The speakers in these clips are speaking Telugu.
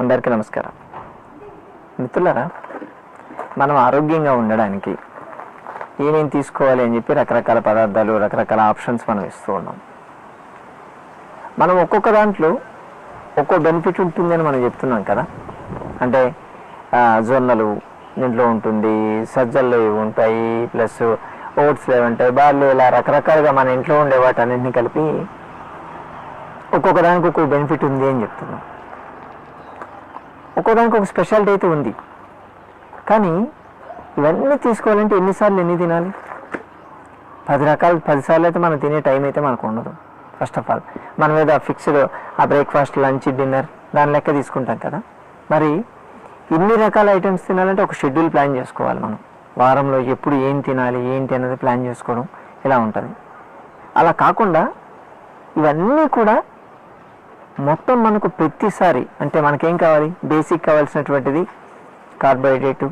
అందరికీ నమస్కారం. మిత్రులారా మనం ఆరోగ్యంగా ఉండడానికి ఏమేమి తీసుకోవాలి అని చెప్పి రకరకాల పదార్థాలు రకరకాల ఆప్షన్స్ మనం ఇస్తూ ఉన్నాం. మనం ఒక్కొక్క దాంట్లో ఒక్కో బెనిఫిట్ ఉంటుందని మనం చెప్తున్నాం కదా. అంటే జొన్నలు దీంట్లో ఉంటుంది సజ్జల్లో ఇవి ఉంటాయి ప్లస్ ఓట్స్ ఉంటాయి బార్లు ఇలా రకరకాలుగా మన ఇంట్లో ఉండే వాటన్నింటినీ కలిపి ఒక్కొక్క దానికి ఒక్కొక్క బెనిఫిట్ ఉంది అని చెప్తున్నాం. ఒక్కో ఒక స్పెషాలిటీ అయితే ఉంది. కానీ ఇవన్నీ తీసుకోవాలంటే ఎన్నిసార్లు ఎన్ని తినాలి? పది రకాలు పదిసార్లు అయితే మనం తినే టైం అయితే మనకు ఉండదు. ఫస్ట్ ఆఫ్ ఆల్ మనం ఏదో ఫిక్స్డ్ ఆ బ్రేక్ఫాస్ట్ లంచ్ డిన్నర్ దాని లెక్క తీసుకుంటాం కదా. మరి ఇన్ని రకాల ఐటమ్స్ తినాలంటే ఒక షెడ్యూల్ ప్లాన్ చేసుకోవాలి మనం. వారంలో ఎప్పుడు ఏం తినాలి ఏంటి అనేది ప్లాన్ చేసుకోవడం ఇలా ఉంటుంది. అలా కాకుండా ఇవన్నీ కూడా మొత్తం మనకు ప్రతిసారి అంటే మనకేం కావాలి? బేసిక్ కావాల్సినటువంటిది కార్బోహైడ్రేటు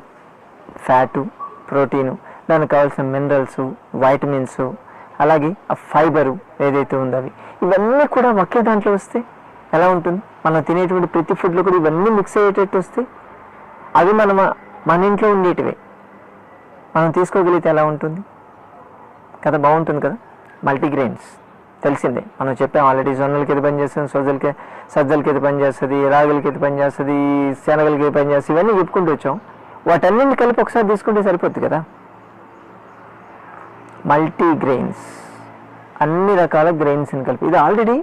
ఫ్యాటు ప్రోటీను దానికి కావాల్సిన మినరల్స్ వైటమిన్స్ అలాగే ఆ ఫైబరు ఏదైతే ఉందో అవి ఇవన్నీ కూడా ఒకే దాంట్లో వస్తే ఎలా ఉంటుంది? మనం తినేటువంటి ప్రతి ఫుడ్లో కూడా ఇవన్నీ మిక్స్ అయ్యేటట్టు వస్తే అవి మన మన ఇంట్లో ఉండేటివే. మనం తీసుకోగలిగితే ఎలా ఉంటుంది? కదా బాగుంటుంది కదా? మల్టీగ్రెయిన్స్. తెలిసిందే. మనం చెప్పాం ఆల్రెడీ జొన్నలకి ఇది పని చేస్తుంది సజ్జలకి ఇది పని చేస్తుంది రాగులకి ఇది పని చేస్తుంది శనగలకి ఇది పని చేస్తుంది ఇవన్నీ చెప్పుకుంటూ వచ్చాం. వాటన్నింటిని కలిపి ఒకసారి తీసుకుంటే సరిపోద్ది కదా? మల్టీ గ్రెయిన్స్ అన్ని రకాల గ్రెయిన్స్ని కలిపి. ఇది ఆల్రెడీ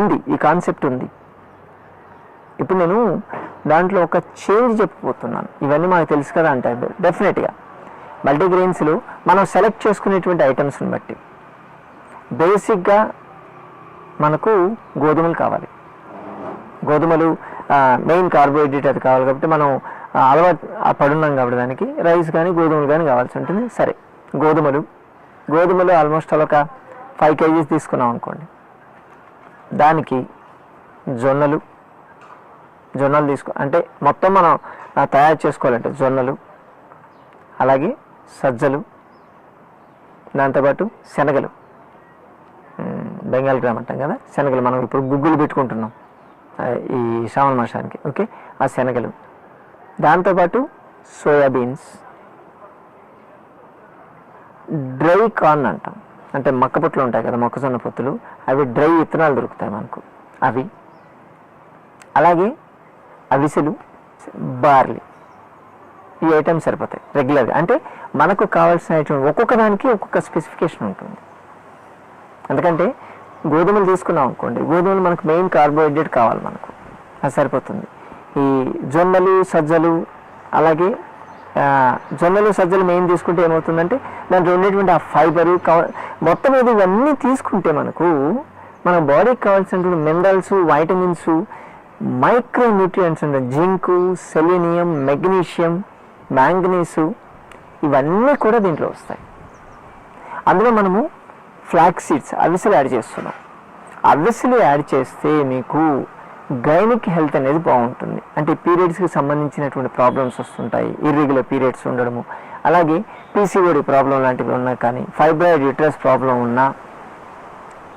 ఉంది ఈ కాన్సెప్ట్ ఉంది. ఇప్పుడు నేను దాంట్లో ఒక చేంజ్ చెప్పబోతున్నాను. ఇవన్నీ మనకు తెలుసు కదా అంటే డెఫినెట్గా మల్టీగ్రెయిన్స్లో మనం సెలెక్ట్ చేసుకునేటువంటి ఐటమ్స్ని బట్టి. బేసిక్గా మనకు గోధుమలు కావాలి. గోధుమలు మెయిన్ కార్బోహైడ్రేట్ అది కావాలి కాబట్టి మనం అలవాటు పడున్నాం కాబట్టి దానికి రైస్ కానీ గోధుమలు కానీ కావాల్సి ఉంటుంది. సరే గోధుమలు. గోధుమలు ఆల్మోస్ట్ అలా ఒక ఫైవ్ కేజీస్ తీసుకున్నాం అనుకోండి. దానికి జొన్నలు జొన్నలు తీసుకో అంటే మొత్తం మనం తయారు చేసుకోవాలంటే జొన్నలు అలాగే సజ్జలు దాంతోపాటు శనగలు. బెంగాల్ గ్రామ్ అంటాం కదా? శనగలు మనం ఇప్పుడు గుగ్గులు పెట్టుకుంటున్నాం. ఈ శ్రావణ మాసానికి ఓకే? ఆ శనగలు. దాంతోపాటు సోయాబీన్స్. డ్రై కార్న్ అంటాం. అంటే మక్క పొట్లు ఉంటాయి కదా మొక్కజొన్న పొత్తులు. అవి డ్రై విత్తనాలు దొరుకుతాయి మనకు. అవి. అలాగే అవిసెలు బార్లీ. ఈ ఐటమ్స్ సరిపోతాయి రెగ్యులర్గా. అంటే మనకు కావాల్సిన ఐటమ్ ఒక్కొక్క దానికి ఒక్కొక్క స్పెసిఫికేషన్ ఉంటుంది. ఎందుకంటే గోధుమలు తీసుకున్నాం అనుకోండి గోధుమలు మనకు మెయిన్ కార్బోహైడ్రేట్ కావాలి మనకు. అది సరిపోతుంది. ఈ జొన్నలు సజ్జలు అలాగే జొన్నలు సజ్జలు మెయిన్ తీసుకుంటే ఏమవుతుందంటే దాంట్లో ఉండేటువంటి ఆ ఫైబరు మొత్తం మీద ఇవన్నీ తీసుకుంటే మనకు మన బాడీకి కావాల్సినటువంటి మినరల్స్ వైటమిన్స్ మైక్రో న్యూట్రియంట్స్ ఉంటాయి జింకు సెలీనియం మెగ్నీషియం మ్యాంగనీసు ఇవన్నీ కూడా దీంట్లో వస్తాయి. అందులో మనము ఫ్లాక్ సీడ్స్ అవిసెలు యాడ్ చేస్తున్నాం. అవిసెలు యాడ్ చేస్తే మీకు గైనిక్ హెల్త్ అనేది బాగుంటుంది. అంటే పీరియడ్స్కి సంబంధించినటువంటి ప్రాబ్లమ్స్ వస్తుంటాయి. ఇర్రెగ్యులర్ పీరియడ్స్ ఉండడము. అలాగే పీసీఓడి ప్రాబ్లం లాంటివి ఉన్నా కానీ ఫైబ్రాయిడ్ యూట్రస్ ప్రాబ్లం ఉన్నా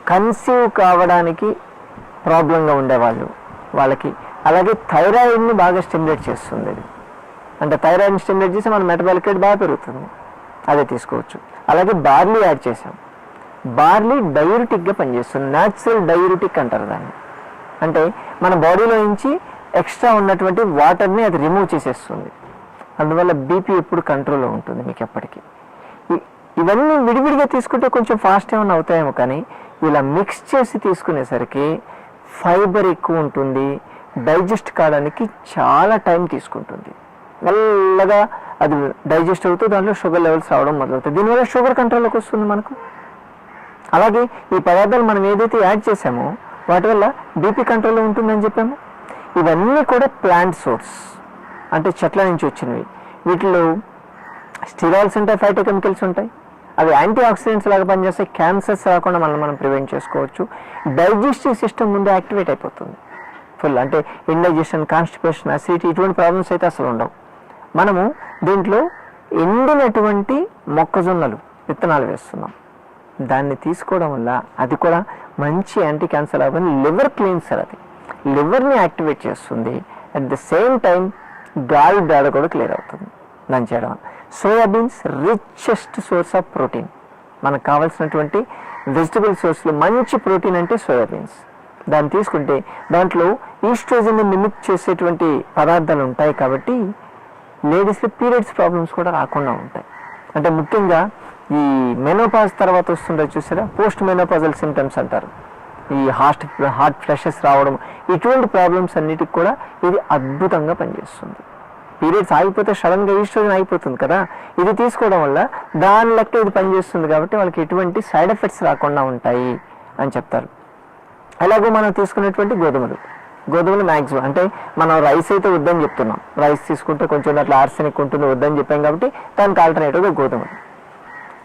కన్సీవ్ కావడానికి ప్రాబ్లంగా ఉండేవాళ్ళు వాళ్ళకి. అలాగే థైరాయిడ్ని బాగా స్టిమ్యులేట్ చేస్తుంది అది. అంటే థైరాయిడ్ని స్టిమ్యులేట్ చేసి మన మెటబాలిక్ రేట్ బాగా పెరుగుతుంది. అదే తీసుకోవచ్చు. అలాగే బార్లీ యాడ్ చేసాం బార్లీ డయూరిటిక్గా పనిచేస్తుంది. న్యాచురల్ డయూరిటిక్ అంటారు దాన్ని. అంటే మన బాడీలో నుంచి ఎక్స్ట్రా ఉన్నటువంటి వాటర్ని అది రిమూవ్ చేసేస్తుంది. అందువల్ల బీపీ ఎప్పుడు కంట్రోల్లో ఉంటుంది మీకు ఎప్పటికీ. ఇవన్నీ విడివిడిగా తీసుకుంటే కొంచెం ఫాస్ట్ ఏమైనా అవుతాయేమో కానీ ఇలా మిక్స్ చేసి తీసుకునేసరికి ఫైబర్ ఎక్కువ ఉంటుంది. డైజెస్ట్ కావడానికి చాలా టైం తీసుకుంటుంది. మెల్లగా అది డైజెస్ట్ అవుతూ దాంట్లో షుగర్ లెవెల్స్ రావడం మొదలవుతాయి. దీనివల్ల షుగర్ కంట్రోల్లోకి వస్తుంది మనకు. అలాగే ఈ పదార్థాలు మనం ఏదైతే యాడ్ చేసామో వాటి వల్ల బీపీ కంట్రోల్లో ఉంటుందని చెప్పాము. ఇవన్నీ కూడా ప్లాంట్ సోర్స్ అంటే చెట్ల నుంచి వచ్చినవి. వీటిలో స్టిరాల్స్ ఉంటాయి ఫైటోకెమికల్స్ ఉంటాయి. అవి యాంటీ ఆక్సిడెంట్స్ లాగా పనిచేస్తాయి. క్యాన్సర్స్ రాకుండా మనం మనం ప్రివెంట్ చేసుకోవచ్చు. డైజెస్టివ్ సిస్టమ్ ముందు యాక్టివేట్ అయిపోతుంది. ఫుల్ అంటే ఇండైజెషన్ కాన్స్టిపేషన్ అసిడిటీ ఇటువంటి ప్రాబ్లమ్స్ అయితే అసలు ఉండవు. మనము దీంట్లో ఎండినటువంటి మొక్కజొన్నలు విత్తనాలు వేస్తున్నాం. దాన్ని తీసుకోవడం వల్ల అది కూడా మంచి యాంటీ క్యాన్సర్ అవ్వని లివర్ క్లీన్సర్ అది. లివర్ని యాక్టివేట్ చేస్తుంది. At the same time gall bladder కూడా క్లియర్ అవుతుంది. దాన్ని చేయడం soybeans richest source of protein మనకు కావాల్సినటువంటి వెజిటబుల్ సోర్స్లో మంచి ప్రోటీన్ అంటే సోయాబీన్స్. దాన్ని తీసుకుంటే దాంట్లో ఈస్ట్రోజన్ మిమిక్ చేసేటువంటి పదార్థాలు ఉంటాయి కాబట్టి లేడీస్లో పీరియడ్స్ ప్రాబ్లమ్స్ కూడా రాకుండా ఉంటాయి. అంటే ముఖ్యంగా ఈ మెనోపాజ్ తర్వాత వస్తుండే చూసారా? పోస్ట్ మెనోపాజల్ సిమ్టమ్స్ అంటారు. ఈ హార్ట్ హార్ట్ ఫ్లషెస్ రావడం ఇటువంటి ప్రాబ్లమ్స్ అన్నిటికి కూడా ఇది అద్భుతంగా పనిచేస్తుంది. పీరియడ్స్ ఆగిపోతే సడన్గా ఈస్ట్రోజన్ అయిపోతుంది కదా? ఇది తీసుకోవడం వల్ల దాని లెక్క ఇది పనిచేస్తుంది కాబట్టి వాళ్ళకి ఎటువంటి సైడ్ ఎఫెక్ట్స్ రాకుండా ఉంటాయి అని చెప్తారు. అలాగే మనం తీసుకునేటువంటి గోధుమలు. గోధుమలు మ్యాక్సిమం అంటే మనం రైస్ అయితే వద్దని చెప్తున్నాం. రైస్ తీసుకుంటే కొంచెం అట్లా ఆర్సెనిక్ ఉంటుంది వద్దని చెప్పాం కాబట్టి దానికి ఆల్టర్నేటివ్గా గోధుమలు.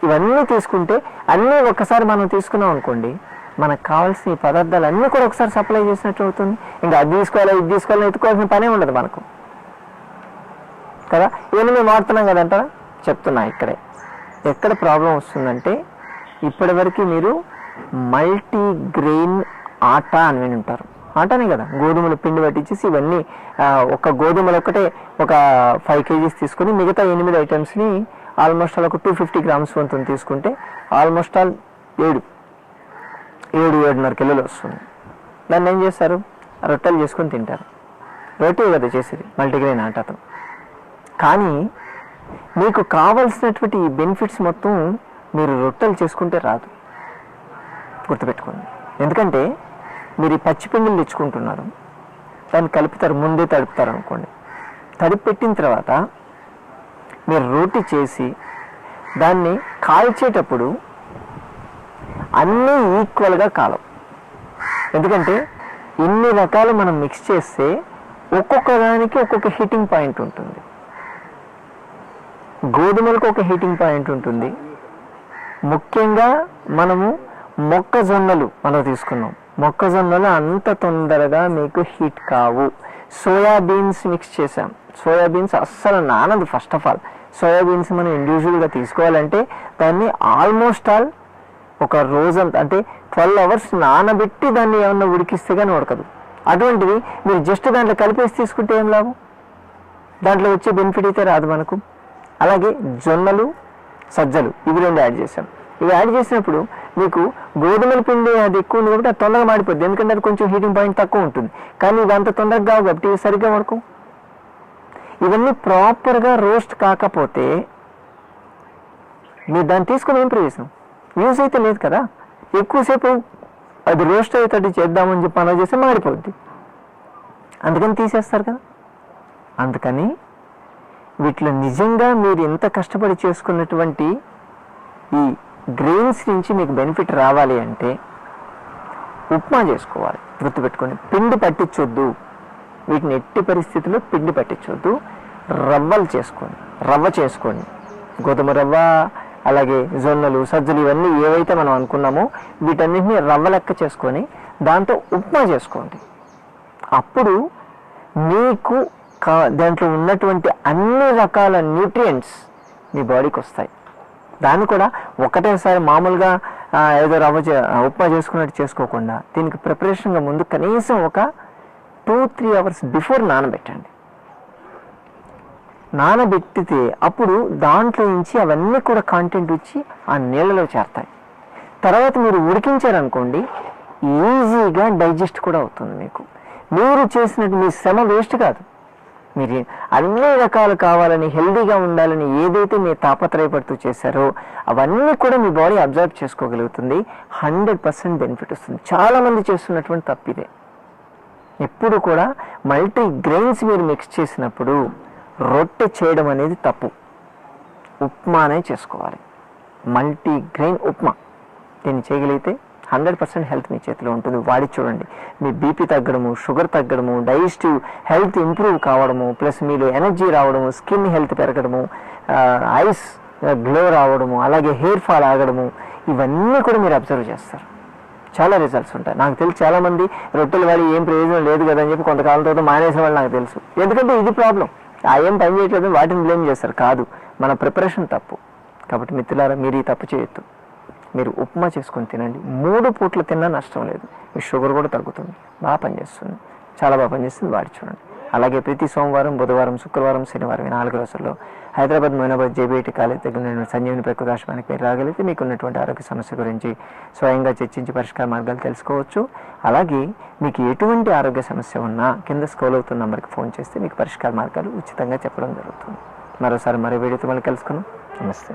ఇవన్నీ తీసుకుంటే అన్నీ ఒక్కసారి మనం తీసుకున్నాం అనుకోండి మనకు కావాల్సిన పదార్థాలు అన్నీ కూడా ఒకసారి సప్లై చేసినట్టు అవుతుంది. ఇంకా అది తీసుకోవాలి ఇది తీసుకోవాలి ఎత్తుకోవాల్సిన పనే ఉండదు మనకు. కదా? ఇవన్నీ మేము వాడుతున్నాం కదంటారా చెప్తున్నా ఇక్కడే. ఎక్కడ ప్రాబ్లం వస్తుందంటే ఇప్పటివరకు మీరు మల్టీ గ్రెయిన్ ఆటా అని విని ఉంటారు. అంటానే కదా గోధుమల పిండి పట్టించేసి ఇవన్నీ ఒక గోధుమలు ఒకటే ఒక ఫైవ్ కేజీస్ తీసుకొని మిగతా ఎనిమిది ఐటమ్స్ని ఆల్మోస్ట్ ఆల్ ఒక టూ ఫిఫ్టీ గ్రామ్స్ వంతు తీసుకుంటే ఆల్మోస్ట్ ఆల్ ఏడు ఏడు ఏడున్నర కిలోలు వస్తుంది. దాన్ని ఏం చేస్తారు? రొట్టెలు చేసుకొని తింటారు. రొట్టె కదా చేసేది మల్టీగ్రెయిన్ ఆటాతో కానీ మీకు కావలసినటువంటి ఈ బెనిఫిట్స్ మొత్తం మీరు రొట్టెలు చేసుకుంటే రాదు. గుర్తుపెట్టుకోండి. ఎందుకంటే మీరు ఈ పచ్చిపిండిని తెచ్చుకుంటున్నారు. దాన్ని కలుపుతారు ముందే తడుపుతారు అనుకోండి. తడిపి పెట్టిన తర్వాత మీరు రోటి చేసి దాన్ని కాల్చేటప్పుడు అన్నీ ఈక్వల్గా కాలం. ఎందుకంటే ఇన్ని రకాలు మనం మిక్స్ చేస్తే ఒక్కొక్క దానికి ఒక్కొక్క హీటింగ్ పాయింట్ ఉంటుంది. గోధుమలకు ఒక హీటింగ్ పాయింట్ ఉంటుంది. ముఖ్యంగా మనము మొక్కజొన్నలు మనం తీసుకున్నాం. మొక్కజొన్నలు అంత తొందరగా మీకు హీట్ కావు. సోయాబీన్స్ మిక్స్ చేసాం సోయాబీన్స్ అస్సలు నానదు ఫస్ట్ ఆఫ్ ఆల్ సోయాబీన్స్ మనం ఇండివిజువల్గా తీసుకోవాలంటే దాన్ని ఆల్మోస్ట్ ఆల్ ఒక రోజంతా అంటే ట్వెల్వ్ అవర్స్ నానబెట్టి దాన్ని ఏమన్నా ఉడికిస్తే కానీ ఉడకదు. అటువంటిది మీరు జస్ట్ దాంట్లో కలిపేసి తీసుకుంటే ఏం లాభం? దాంట్లో వచ్చే బెనిఫిట్ అయితే రాదు మనకు. అలాగే జొన్నలు సజ్జలు ఇవి రెండు యాడ్ చేసాం ఇవి యాడ్ చేసినప్పుడు మీకు గోధుమల పిండి అది ఎక్కువ ఉంది కాబట్టి అది తొందరగా మాడిపోద్ది. ఎందుకంటే అది కొంచెం హీటింగ్ పాయింట్ తక్కువ ఉంటుంది. కానీ ఇది అంత తొందరగా కావు కాబట్టి సరిగ్గా వరకు ఇవన్నీ ప్రాపర్గా రోస్ట్ కాకపోతే మీరు దాన్ని తీసుకుని ఏం ప్రయోజనం యూజ్ అయితే లేదు కదా. ఎక్కువసేపు అది రోస్ట్ అయ్యేటట్టు చేద్దామని చెప్పి అలా చేస్తే మాడిపోద్ది. అందుకని తీసేస్తారు కదా. అందుకని వీటిలో నిజంగా మీరు ఎంత కష్టపడి చేసుకున్నటువంటి ఈ గ్రెయిన్స్ నుంచి మీకు బెనిఫిట్ రావాలి అంటే ఉప్మా చేసుకోవాలి. గుర్తుపెట్టుకొని పిండి పట్టించొద్దు. వీటిని ఎట్టి పరిస్థితుల్లో పిండి పట్టించొద్దు. రవ్వలు చేసుకోండి. రవ్వ చేసుకోండి. గోధుమ రవ్వ అలాగే జొన్నలు సజ్జలు ఇవన్నీ ఏవైతే మనం అనుకున్నామో వీటన్నిటిని రవ్వ లెక్క చేసుకొని దాంతో ఉప్మా చేసుకోండి. అప్పుడు మీకు కా దాంట్లో ఉన్నటువంటి అన్ని రకాల న్యూట్రియంట్స్ మీ బాడీకి వస్తాయి. దాన్ని కూడా ఒకటేసారి మామూలుగా ఏదో రవ్వ ఉప్మా చేసుకున్నట్టు చేసుకోకుండా దీనికి ప్రిపరేషన్గా ముందు కనీసం ఒక టూ త్రీ అవర్స్ బిఫోర్ నానబెట్టండి. నానబెట్టితే అప్పుడు దాంట్లో నుంచి అవన్నీ కూడా కాంటెంట్ వచ్చి ఆ నీళ్ళలో చేరతాయి. తర్వాత మీరు ఉడికించారనుకోండి ఈజీగా డైజెస్ట్ కూడా అవుతుంది మీకు. మీరు చేసినట్టు మీ శ్రమ వేస్ట్ కాదు. మీరు అన్ని రకాలు కావాలని హెల్దీగా ఉండాలని ఏదైతే మీరు తాపత్రయపడుతూ చేశారో అవన్నీ కూడా మీ బాడీ అబ్జర్వ్ చేసుకోగలుగుతుంది. హండ్రెడ్ పర్సెంట్ బెనిఫిట్ వస్తుంది. చాలామంది చేస్తున్నటువంటి తప్పిదే. ఎప్పుడు కూడా మల్టీ గ్రెయిన్స్ మీరు మిక్స్ చేసినప్పుడు రొట్టె చేయడం అనేది తప్పు. ఉప్మానే చేసుకోవాలి. Multi grain upma. దీన్ని చేయగలిగితే హండ్రెడ్ పర్సెంట్ హెల్త్ మీ చేతిలో ఉంటుంది. వాడి చూడండి. మీ బీపీ తగ్గడము షుగర్ తగ్గడము డైజెస్టివ్ హెల్త్ ఇంప్రూవ్ కావడము ప్లస్ మీలో ఎనర్జీ రావడము స్కిన్ హెల్త్ పెరగడము ఐస్ గ్లో రావడము అలాగే హెయిర్ ఫాల్ ఆగడము ఇవన్నీ కూడా మీరు అబ్జర్వ్ చేస్తారు. చాలా రిజల్ట్స్ ఉంటాయి. నాకు తెలిసి చాలా మంది రొట్టెల వాడి ఏం ప్రయోజనం లేదు కదా అని చెప్పి కొంతకాలం తర్వాత మానేసిన వాళ్ళు నాకు తెలుసు. ఎందుకంటే ఇది ప్రాబ్లం ఆ ఏం పని చేయట్లేదు వాటిని బ్లేమ్ చేస్తారు. కాదు. మన ప్రిపరేషన్ తప్పు. కాబట్టి మిత్రులారా మీరు ఈ తప్పు చేయొద్దు. మీరు ఉప్మా చేసుకొని తినండి. మూడు పూట్లు తిన్నా నష్టం లేదు. మీ షుగర్ కూడా తగ్గుతుంది. బాగా పనిచేస్తుంది. చాలా బాగా పనిచేస్తుంది. వాడి చూడండి. అలాగే ప్రతి సోమవారం బుధవారం శుక్రవారం శనివారం ఈ నాలుగు రోజుల్లో హైదరాబాద్ మోయినాబాద్ జేబీఐటి కాలేజ్ దగ్గర సంజీవిని ప్రకృతి ఆశ్రమానికి మీరు రాగలిగితే మీకు ఉన్నటువంటి ఆరోగ్య సమస్య గురించి స్వయంగా చర్చించి పరిష్కార మార్గాలు తెలుసుకోవచ్చు. అలాగే మీకు ఎటువంటి ఆరోగ్య సమస్య ఉన్నా కింద స్కోల్ అవుతున్న నెంబర్కి ఫోన్ చేస్తే మీకు పరిష్కార మార్గాలు ఉచితంగా చెప్పడం జరుగుతుంది. మరోసారి మరో వీడియోతో మళ్ళీ కలుసుకున్నాం నమస్తే.